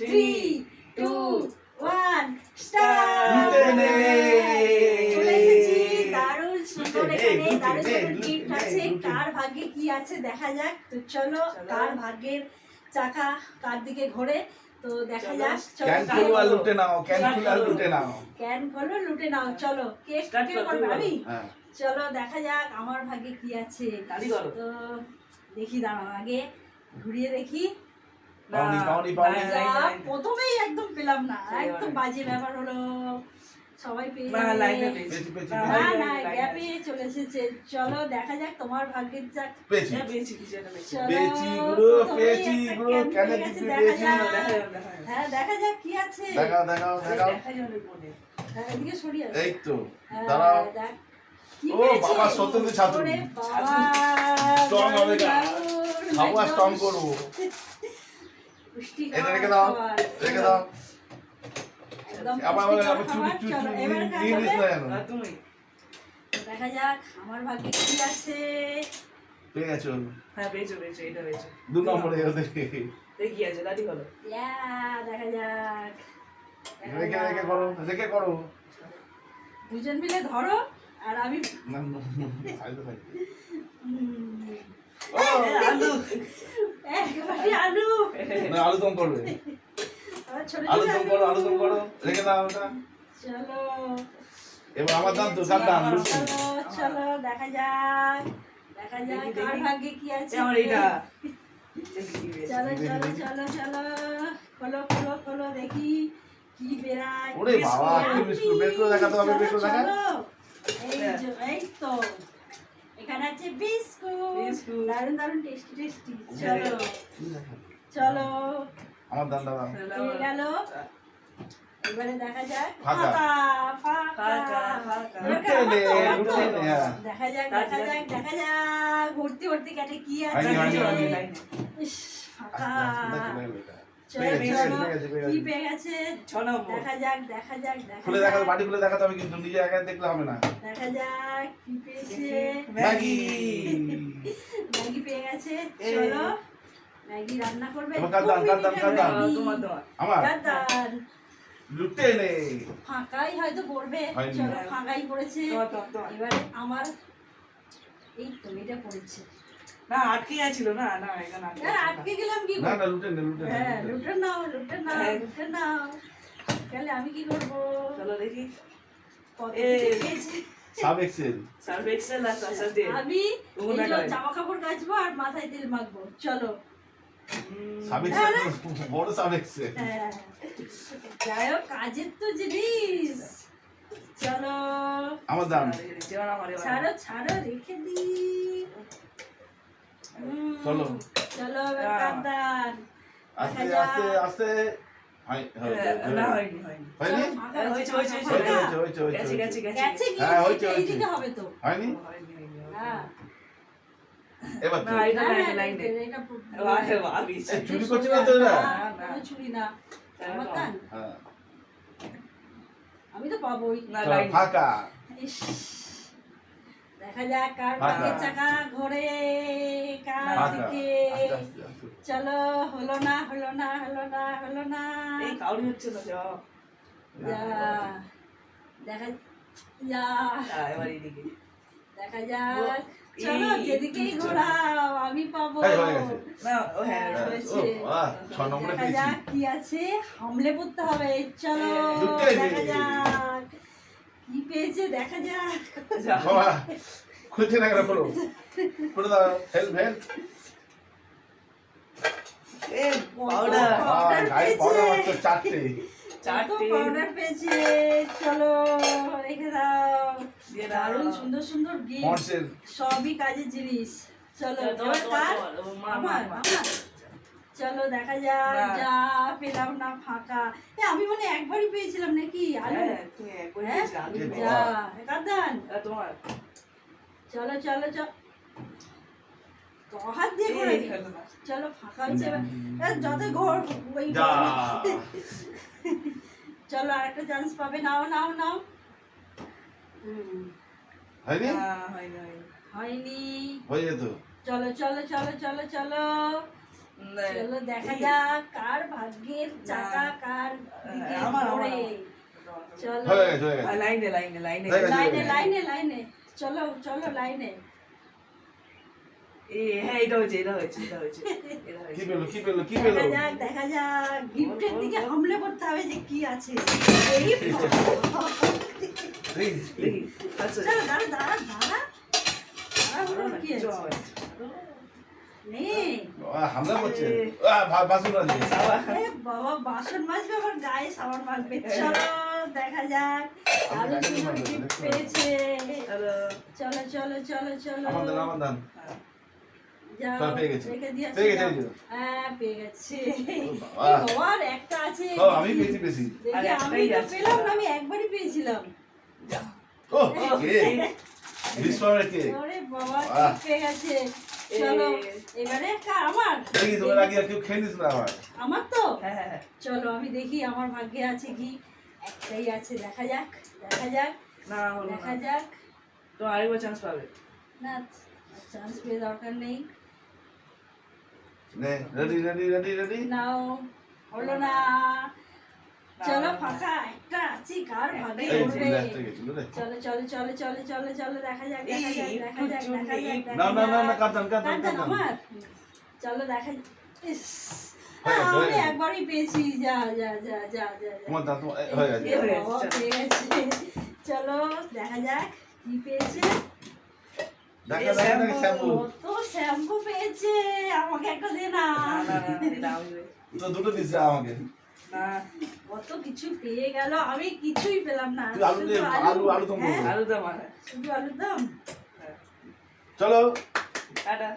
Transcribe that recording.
Three two one start চলে এসেছি দারুণ সুন্দর এখানে দারুণ সুন্দর গিফট আছে কার ভাগ্যে কি আছে দেখা যাক তো চলো চলো। কার ভাগ্যের চাকা কার দিকে ঘোরে তো দেখা যাক ক্যান কার- খুলো আর লুটে নাও ক্যান খুলো আর লুটে নাও ক্যান খোলো লুটে নাও চলো কে কে করবে আমি চলো দেখা যাক আমার ভাগ্যে কি আছে তো দেখি দাঁড়াও আগে ঘুরিয়ে দেখি। পাওনি, না, পাওনি, পাওনি। নাই, যা, নাই, নাই, নাই। প্রথমেই একদম পেলাম না একদম বাজে ব্যাপার হলো সবাই পেয়ে না, না। গ্যাপে চলে এসেছে। চলো দেখা যাক তোমার ভাগ্যের যাক পেয়েছি। হ্যাঁ, পেয়েছি, পেয়েছি। গুরু পেয়েছি গুরু কেন কিছু দেখা পেয়েছি। যাক। হ্যাঁ দেখা কি আছে। দেখাও দেখাও দেখাও। হ্যাঁ, এদিকে সরিয়ে এই তো হ্যাঁ, দাঁড়াও। ও বাবা, সত্যি ছাতু। ওরে হবে খাব আর স্ট্রং করব। পুষ্টিকর এটা রেখে দাও রেখে দাও আবার আবার চুরি চুরি চলো, চুরি এবারে কাজ নিয়ে নিস না কেন আর তুমি? দেখা যাক আমার ভাগ্যে কি আছে পেয়ে গেছো হ্যাঁ, পেয়েছ, পেয়েছ, এটা পেয়েছ। দু নম্বরে ওদের দেখি আছে, দাদি করো। ইয়া, দেখা যাক রেখে রেখে করো রেখে করো দুজন মিলে ধরো আর আমি না না, আলু। একবারে দম করবে আলু দম করো, আলু দম করো, রেখে দাও ওটা চলো এবার আমার দাম তো কার দাম চলো দেখা যাক দেখা যাক কার ভাগ্যে কি আছে। চলো চলো চলো চলো খোলো খোলো খোলো দেখি কি বেরায় ওরে বাবা কি বিস্কুট বের করে দেখাতে হবে বের করে দেখা এই তো এখানে আছে বিস্কুট। বিস্কুট। দারুণ দারুণ টেস্টি টেস্টি চলো চলো। আমার দাও পেয়ে গেল। এবারে দেখা যাক। ফাঁকা। ফাঁকা নে হ্যাঁ। দেখা যাক দেখা যাক দেখা যাক। ভর্তি ভর্তি কাটে কি আছে। ফাঁকা। দেখো, দেখো, দেখো। চলো পেয়ে গেছে, চলো। পেয়ে গেছে, পেয়ে কি গেছে। পেয়ে গেছে? ছ নম্বর। দেখা যাক দেখা যাক খুলে দেখাতে বাটি খুলে দেখাতে হবে কিন্তু নিজে একা দেখলে হবে না। দেখা যাক কি পেয়েছে। ম্যাগি। ম্যাগি। পেয়ে গেছে। চলো ম্যাগি রান্না করবে। আমার? লুটে নে। ফাঁকাই হয়তো পড়বে। চলো ফাঁকাই পড়েছে। এবারে আমার এই তো এটা পড়েছে না, আটকে গেছিল, না, না, এখানে আটকে। আটকে গেলাম কি না না লুটে নে লুটে হ্যাঁ লুটে নে। লুটে নাও লুটে নাও হ্যাঁ। তাহলে আমি কি করব? চলো দেখি। Sub Excel. এক্সেল আর তেল। আমি না। জামা কাপড় কাচবো আর মাথায় তেল মাখবো। চলো। সাব এক্সেল বড় সাব এক্সেল। হ্যাঁ। যাই হোক কাজের তো জিনিস। চলো। আমার দাম। ছাড়ো ছাড়ো রেখে দি হুম, চলো। চলো এবার কান্দান আস্তে আস্তে আস্তে। চলো, তো। হ্যাঁ। চুরি করছি না তো। চুরি হ্যাঁ। আমি তো পাবোই। চলো। ফাঁকা। দেখা যাক কার ভাগ্যের চাকা ঘোরে কার দিকে। আস্তে আস্তে চলো হলো না হলো না হলো না হলো না। এই কাউরি হচ্ছে না, যা দেখা যা। এবার এইদিকে। দেখা যাক। চলো যেদিকেই। ঘোরাও আমি পাবো। হয়ে গেছে। না, ও হ্যাঁ, দেখা যাক কি আছে। হামলে পড়তে হবে। চলো দেখা যাক। কি পেয়েছে দেখা যাক। বাবা খুলছে না কেন? খোলো। খুলে দাও হেল্প হেল্প এ, পাউডার। Powder পাউডার মাত্র চারটে। চারটে। পাউডার পেয়েছে? চলো রেখে দাও। দারুণ সুন্দর সুন্দর গিফট সবই কাজের জিনিস। চলো আমার আমার। চলো দেখা যাক। যা পেলাম না ফাঁকা। এ আমি মানে একবারই পেয়েছিলাম নাকি? আলু হ্যাঁ, হ্যাঁ? চলো চলো চলো। হাত দিয়ে করে এই, দিই। হলো না। চলো ফাঁকা হচ্ছে যত ঘর চলো আরেকটা চান্স পাবে। নাও নাও নাও। হয়নি? হয়নি, হয়নি। হয়নি। হয়ে যেত। চলো চলো চলো চলো চলো। চলো দেখা যাক কার ভাগ্যের চাকা কার দিকে চলো। হয়ে হয়ে লাইনে লাইনে লাইনে। লাইনে লাইনে লাইনে। চলো চলো লাইনে। হ্যাঁ এটা হয়েছে এটা হয়েছে এটা হয়েছে কি পেল কি পেল কি পেল? দেখা যাক দেখা যাক। গিফটের দিকে হামলে করতে হবে যে কি আছে। এই বাবা। এই, দেখি আচ্ছা চলো দাঁড়া দাঁড়া দাঁড়া। দাঁড়া কি আছে? হবে না। নে আহ, হামলা করছে। বাসন এ বাবা বাসন মাজবে আবার গায়ে সাবান মাখবে চলো। দেখা যাক। আরও সুন্দর গিফট পেয়েছে। চলো চলো চলো চলো। আমার। হ্যাঁ আমি তো একবারই পেয়েছিলাম। আমার। চলো আমি দেখি আমার ভাগ্যে আছে কি। একটাই আছে দেখা যাক দেখা যাক না হলো দেখা যাক। তো আরেকবার চান্স পাবে। না চান্স পেয়ে দরকার নেই। নে রেডি রেডি রেডি রেডি নাও হলো না। চলো ফাঁকা একটা আছে কার এই উঠবে চলো চলো চলো চলো চলো চলো দেখা যাক দেখা যাক দেখা যাক দেখা যাক না না না না। কাঁদান কাঁদান আমার? চলো দেখা ইস, আমি একবারই পেয়েছি যা যা যা যা যা যা। তোমার দাঁত হয়ে গেছে। এ গেছে। চলো দেখা যাক কি পেয়েছে। দেখা দেখা দেখা শ্যাম্পু। কত শ্যাম্পু পেয়েছে আমাকে একটা দে না। তো দুটো আমাকে। কত কিছু পেয়ে গেল আমি কিছুই পেলাম না। আলু আলু, হ্যাঁ, আলু দাম আর শুধু আলুর দম? হ্যাঁ। চলো। টাটা।